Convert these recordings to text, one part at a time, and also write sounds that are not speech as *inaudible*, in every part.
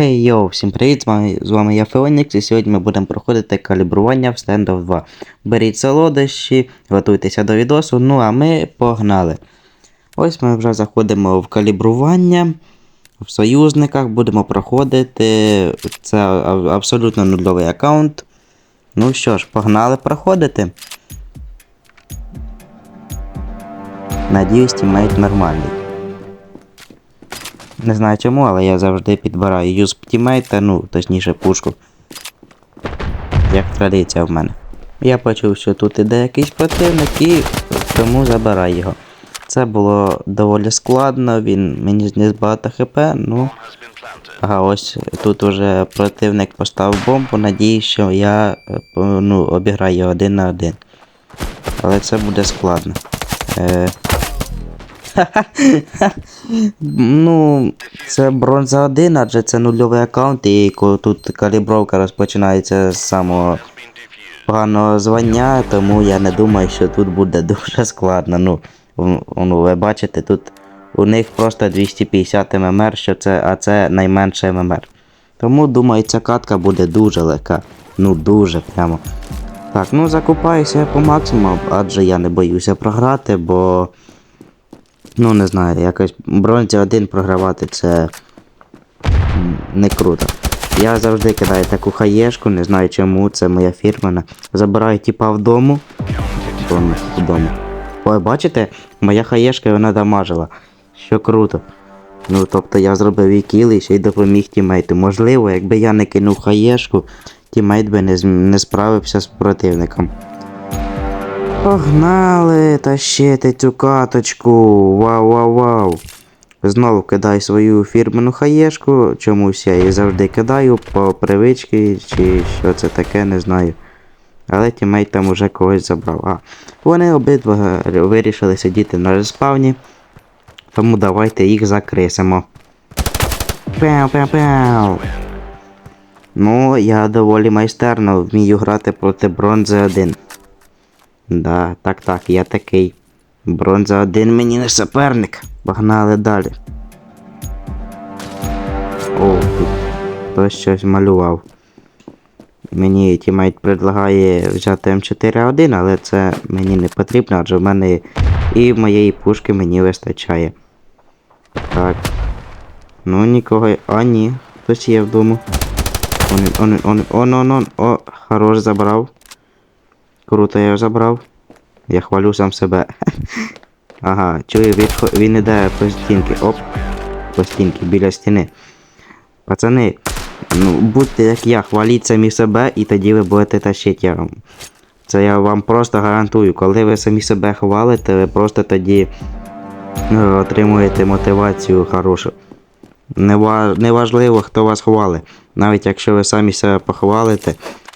Хей йоу, всім привіт, з вами, з вами я Феонікс, і сьогодні ми будемо проходити калібрування в Standoff 2. Беріть солодощі, готуйтеся до відосу, ну а ми погнали. Ось ми вже заходимо в калібрування. В союзниках будемо проходити. Це абсолютно нульовий аккаунт. Ну що ж, погнали проходити. Надіюсь, тімейт нормальний. Не знаю чому, але я завжди підбираю юз тімейта, ну, точніше пушку. Як традиція в мене. Я почув, що тут іде якийсь противник і тому забираю його. Це було доволі складно, він мені зніс багато хп, ну. Ага, ось тут уже противник поставив бомбу, надіюсь, що я е, ну, обіграю один на один. Але це буде складно. Е, *laughs* Ну, це бронза 1, адже це нульовий аккаунт, і тут калібровка розпочинається з самого поганого звання, тому я не думаю, що тут буде дуже складно. Ну, ну ви бачите, тут у них просто 250 ММР, що це, а це найменше ММР. Тому думаю, ця катка буде дуже легка. Ну дуже прямо. Так, ну закупаюся по максимуму, адже я не боюся програти, бо. Ну, не знаю, якось бронзі один програвати це не круто. Я завжди кидаю таку хаєшку, не знаю чому, це моя фірмена. Забираю тіпа вдому. Вдому, вдому. Ой, бачите, моя хаєшка вона дамажила. Що круто. Ну, тобто я зробив і кіл і ще й допоміг тімейту. Можливо, якби я не кинув хаєшку, тімейт би не, не справився з противником. Погнали тащити цю каточку. Вау вау вау. Знову кидай свою фірмену хаєшку. Чомусь я її завжди кидаю по привичці, чи що це таке, не знаю. Але тімейт там уже когось забрав. А, вони обидва вирішили сидіти на респавні. Тому давайте їх закрисимо. Пяу-пяу-пяу. Ну, я доволі майстерно вмію грати проти бронзи 1. Да, так, так, я такий. Бронза один мені не суперник. Погнали далі. О, тут хтось щось малював. Мені тімейт предлагає взяти М4А1, але це мені не потрібно, адже в мене і моєї пушки мені вистачає. Так. Ну нікого. А ні, хтось є вдома. Он, он, он, он, он, он, о, хорош забрав. Круто я забрав. Я хвалю сам себе. *laughs* ага, чую, він, хо- він іде по стінки. Оп. По стінки, біля стіни. Пацани, ну будьте як я, хваліть самі себе і тоді ви будете тащити. Я. Це я вам просто гарантую. Коли ви самі себе хвалите, ви просто тоді е, отримуєте мотивацію хорошу. Нева- Неважливо, хто вас хвалить. Навіть якщо ви самі себе похвалите,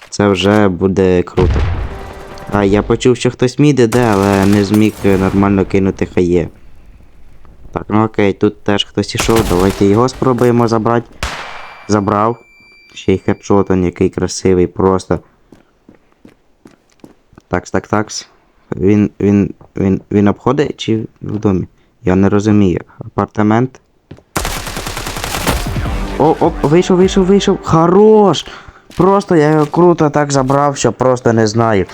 це вже буде круто. А я почув, що хтось мід іде, але не зміг е, нормально кинути хає. Так, ну окей, тут теж хтось ішов, давайте його спробуємо забрати. Забрав. Ще й хедшот, он який красивий, просто. Такс, так, такс. Він, він, він, він обходить чи в домі? Я не розумію. Апартамент. О, оп, вийшов, вийшов, вийшов. Хорош! Просто я його круто так забрав, що просто не знаю.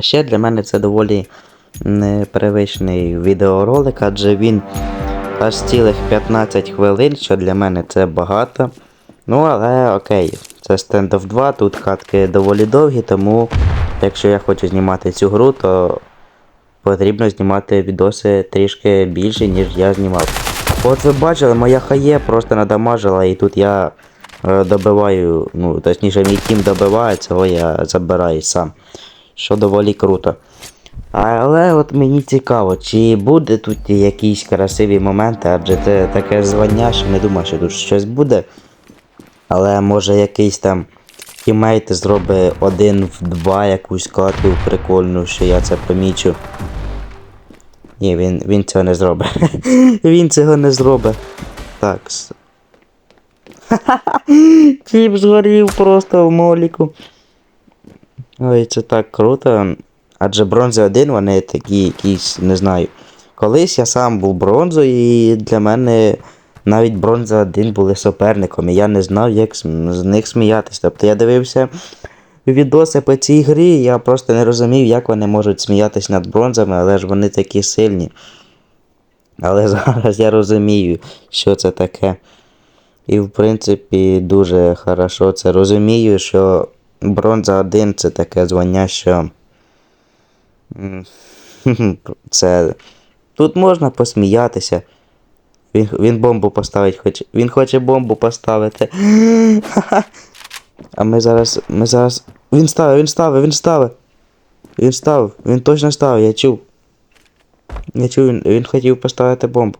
Ще для мене це доволі непривичний відеоролик, адже він аж цілих 15 хвилин, що для мене це багато. Ну, але окей, це Standoff 2, тут катки доволі довгі, тому якщо я хочу знімати цю гру, то потрібно знімати відоси трішки більше, ніж я знімав. От ви бачили, моя хає просто надамажила, і тут я е, добиваю, ну, точніше, мій тім добиває, цього я забираю сам. Що доволі круто. Але от мені цікаво, чи буде тут якісь красиві моменти, адже це таке звання, що не думаю, що тут щось буде. Але може якийсь там тімейт зробить один в два якусь катку прикольну, що я це помічу. Ні, він, він цього не зробить. *laughs* він цього не зробить. Так. Тіп *laughs* згорів просто в моліку. Ой, це так круто. Адже бронзи один, вони такі якісь, не знаю. Колись я сам був бронзою, і для мене навіть бронза 1 були суперником, і я не знав, як з них сміятись. Тобто я дивився відоси по цій грі, я просто не розумів, як вони можуть сміятись над бронзами, але ж вони такі сильні. Але *laughs* зараз я розумію, що це таке. І в принципі дуже хорошо це розумію, що бронза 1 це таке звання, що. *laughs* Це. Тут можна посміятися. Він, він бомбу поставить хоче. Він хоче бомбу поставити. *laughs* А ми зараз. Ми зараз. Він ставив, він ставив, він ставив. Він ставив, він точно ставив, я чув. Я чув, він, він хотів поставити бомбу.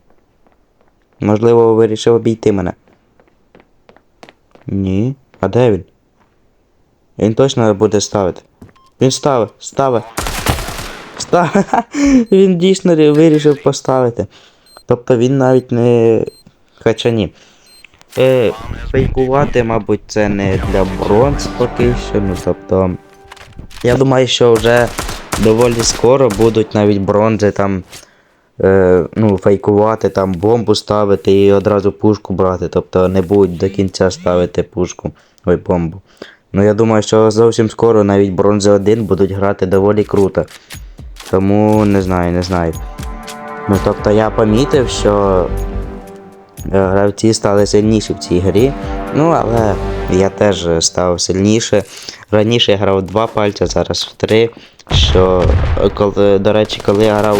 Можливо, вирішив обійти мене. Ні. А де він? Він точно буде ставити. Він ставив, ставив. Ставив. *laughs* Він дійсно вирішив поставити. Тобто він навіть не. Хоча ні. Е, фейкувати, мабуть, це не для бронз поки що. Ну, тобто. Я думаю, що вже доволі скоро будуть навіть бронзи там. Е, ну, фейкувати, там бомбу ставити і одразу пушку брати. Тобто не будуть до кінця ставити пушку. Ой, бомбу. Ну я думаю, що зовсім скоро навіть бронзи 1 будуть грати доволі круто. Тому не знаю, не знаю. Ну тобто я помітив, що е, гравці стали сильніші в цій грі. Ну, але я теж став сильніше. Раніше я грав в два пальця, зараз в три. Що, е, коли, до речі, коли я грав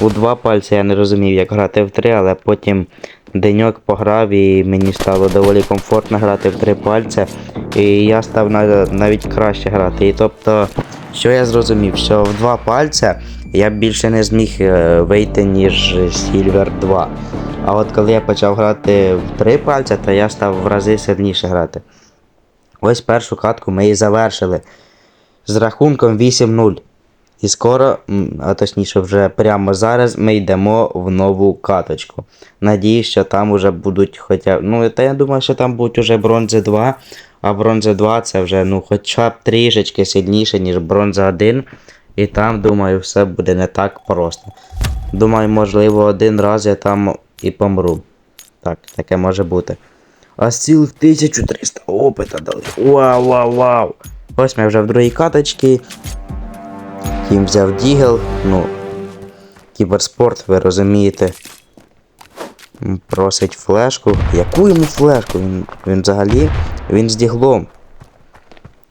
у два пальці, я не розумів, як грати в три, але потім деньок пограв і мені стало доволі комфортно грати в три пальця. І я став навіть краще грати. І тобто, що я зрозумів, що в два пальця я більше не зміг е, вийти, ніж Silver 2. А от коли я почав грати в три пальця, то я став в рази сильніше грати. Ось першу катку ми і завершили з рахунком 8-0. І скоро, а точніше, вже прямо зараз ми йдемо в нову каточку. Надіюсь, що там уже будуть хоча. Ну, та я думаю, що там будуть уже бронзи 2, а бронзи 2 це вже ну, хоча б трішечки сильніше, ніж бронза 1. І там, думаю, все буде не так просто. Думаю, можливо, один раз я там і помру. Так, таке може бути. А з цілих 1300 опита дали. Вау, вау, вау. Ось ми вже в другій каточці. Кім взяв Дігл, ну. Кіберспорт, ви розумієте. Просить флешку. Яку йому флешку? Він, він взагалі. Він з діглом.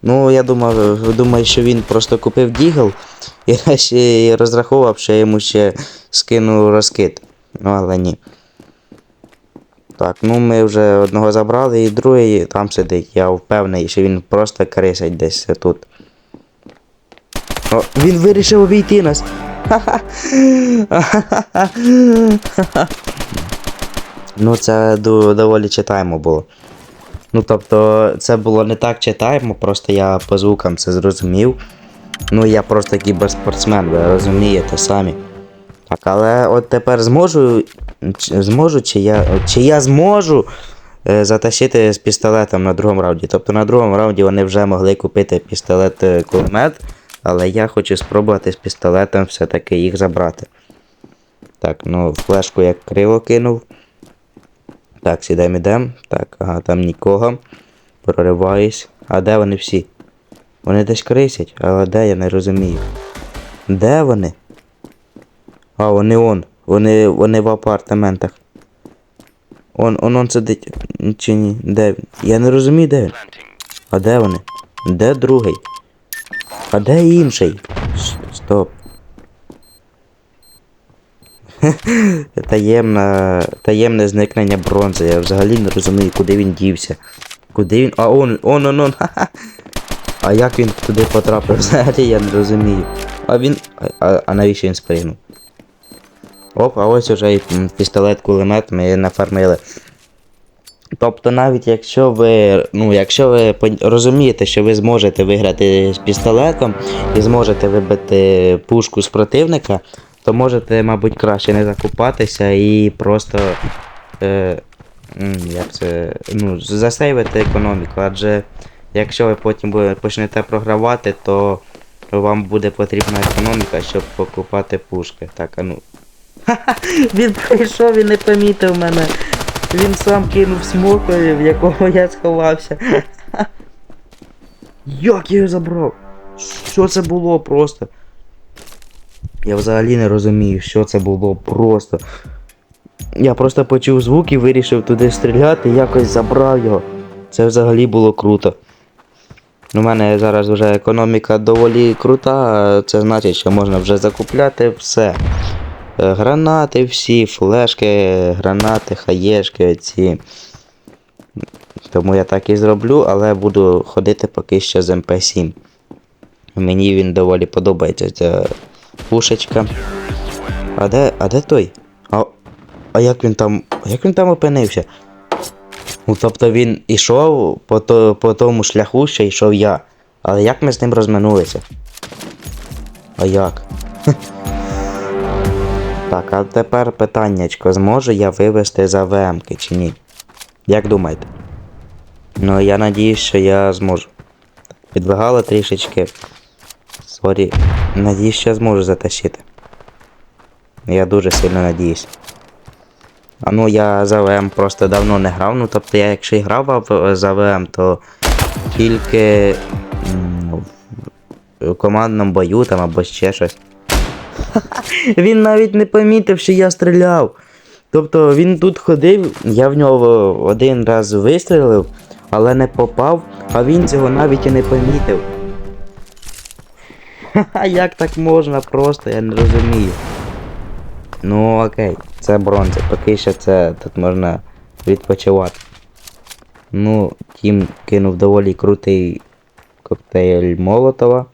Ну, я думав, думаю, що він просто купив Дігл *laughs* і ще розраховував, що я йому ще скину розкид. Ну, але ні. Так, ну ми вже одного забрали і другий там сидить. Я впевнений, що він просто крисить десь тут. О, він вирішив обійти нас. *laughs* ну, це доволі читаємо було. Ну, тобто, це було не так читаємо, просто я по звукам це зрозумів. Ну, я просто кіберспортсмен, ви розумієте самі. Так, але от тепер зможу. Зможу, чи я. Чи я зможу е, затащити з пістолетом на другому раунді. Тобто на другому раунді вони вже могли купити пістолет е, кулемет, але я хочу спробувати з пістолетом все-таки їх забрати. Так, ну флешку я криво кинув. Так, сідаємо ідем. Так, ага, там нікого. Прориваюсь. А де вони всі? Вони десь крисять, але де я не розумію. Де вони? А, вони он. Вони, вони в апартаментах. Он, он, он сидить. Чи ні? Де він? Я не розумію, де він. А де вони? Де другий? А де інший? Стоп. *laughs* Таємна, таємне зникнення бронзи. Я взагалі не розумію, куди він дівся. Куди він. А он, он, он, он. *laughs* А як він туди потрапив? *laughs* Взагалі я не розумію. А він. А, а, навіщо він спригнув? Оп, а ось уже і м, пістолет-кулемет ми нафармили. Тобто, навіть якщо ви. Ну, якщо ви розумієте, що ви зможете виграти з пістолетом і зможете вибити пушку з противника, то можете, мабуть, краще не закупатися і просто. Е, як це. Ну, засейвити економіку. Адже якщо ви потім почнете програвати, то вам буде потрібна економіка, щоб покупати пушки. Так, а ну. *laughs* Він прийшов і не помітив мене. Він сам кинув смока, в якого я сховався. *laughs* Як я його забрав? Що це було просто? Я взагалі не розумію, що це було просто. Я просто почув звук і вирішив туди стріляти, якось забрав його. Це взагалі було круто. У мене зараз вже економіка доволі крута, це значить, що можна вже закупляти все. Е, Гранати всі, флешки, гранати, хаєшки ці. Тому я так і зроблю, але буду ходити поки що з МП7. Мені він доволі подобається пушечка. А де, а де той? А, а як він там. Як він там опинився? Ну, тобто він ішов по, то, по тому шляху, що йшов я. Але як ми з ним розминулися? А як? *laughs* так, а тепер питаннячко, зможу я вивести за ВМки чи ні? Як думаєте? Ну, я надіюсь, що я зможу. Підвигало трішечки. Сорі. Надіюсь, що зможу затащити. Я дуже сильно надіюсь. А ну я за ВМ просто давно не грав. Ну тобто я якщо грав за ВМ, то тільки в командному бою там або ще щось. *laughs* Він навіть не помітив, що я стріляв. Тобто він тут ходив, я в нього один раз вистрілив, але не попав, а він цього навіть і не помітив. *laughs* Ха-ха, як так можна просто, я не розумію. Ну окей, це бронза, поки що це тут можна відпочивати. Ну, тім кинув доволі крутий коктейль Молотова.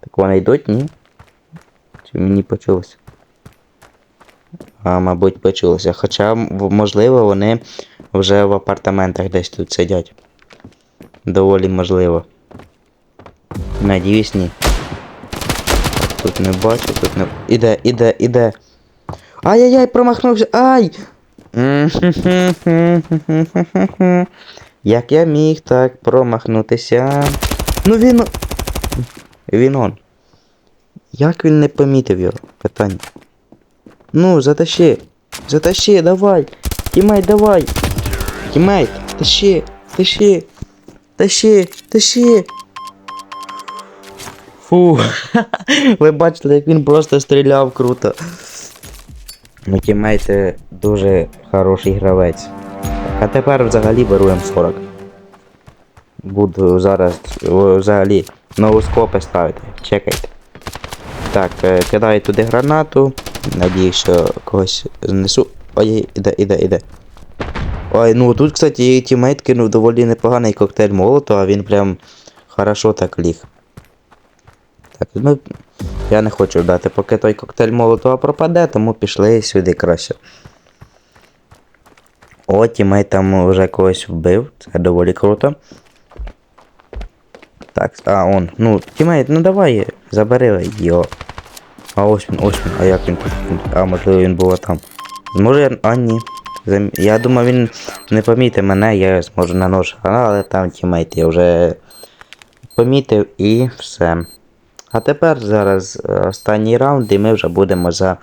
Так вони йдуть, ні? Чи мені почулося? А, мабуть, почулося. Хоча, можливо, вони вже в апартаментах десь тут сидять. Доволі можливо. Надіюсь, ні. Тут не бачу, тут не. Іде, іде, іде. Ай-яй-яй, промахнувся. Ай! Як я міг так промахнутися? Ну він. Він он. Як він не помітив його? Питання. Ну, затащи. Затащи, давай. Тімейт, давай. Тімейт, тащи, тащи. Тащи, тащи. Фу. *laughs* Ви бачили, як він просто стріляв круто. Ну, тімейт дуже хороший гравець. А тепер взагалі беру М40. Буду зараз взагалі ноускопи ставити. Чекайте. Так, е, кидаю туди гранату. Надіюсь, що когось знесу. Ой, іде, іде, іде. Ой, ну тут, кстати, тімейт кинув доволі непоганий коктейль молоту, а він прям хорошо так ліг. Так, ну, я не хочу дати, поки той коктейль молотова пропаде, тому пішли сюди краще. О, тімейт там вже когось вбив, це доволі круто. Так, а он, ну, тімейт, ну давай, забери його. А ось він, ось він, а як він? А можливо він був там. Зможе. А ні. Я думав він не помітив мене, я зможу на нож. Але там тімейт я вже помітив і все. А тепер зараз е, останній раунд, і ми вже будемо за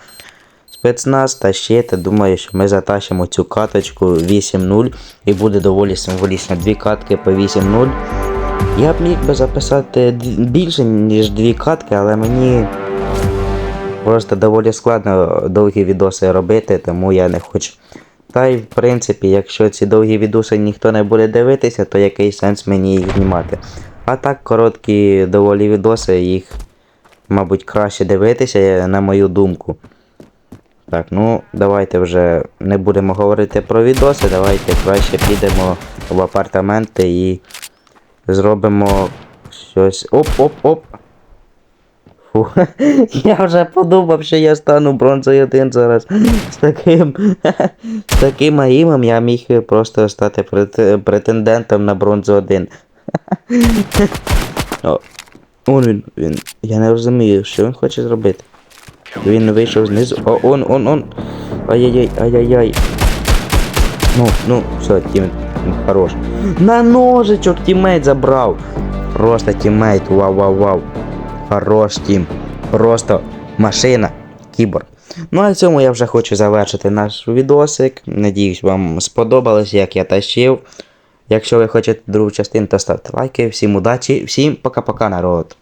спецназ тащити. Думаю, що ми затащимо цю каточку 8-0 і буде доволі символічно. Дві катки по 8-0. Я б міг би записати більше, ніж дві катки, але мені просто доволі складно довгі відоси робити, тому я не хочу. Та й в принципі, якщо ці довгі відоси ніхто не буде дивитися, то який сенс мені їх знімати. А так, короткі доволі відоси, їх, мабуть, краще дивитися, на мою думку. Так, ну давайте вже не будемо говорити про відоси, давайте краще підемо в апартаменти і зробимо щось. Оп-оп-оп. Фу. *laughs* Я вже подумав, що я стану бронзою один зараз. З таким. *laughs* З таким аїмом я міг просто стати претендентом на бронзу 1. Он він, він. Я не розумію, що він хоче зробити. Він вийшов знизу. О, он, он, он. Ай-яй-яй, ай-яй-яй. Ну, ну, все, тім хорош. На ножичок тімейт забрав. Просто тімейт, вау, вау, вау. Хорош тім. Просто машина. Кіборг. Ну а на цьому я вже хочу завершити наш відосик. Надіюсь, вам сподобалось, як я тащив. Якщо ви хочете другу частину, то ставте лайки. Всім удачі, всім пока-пока, народ.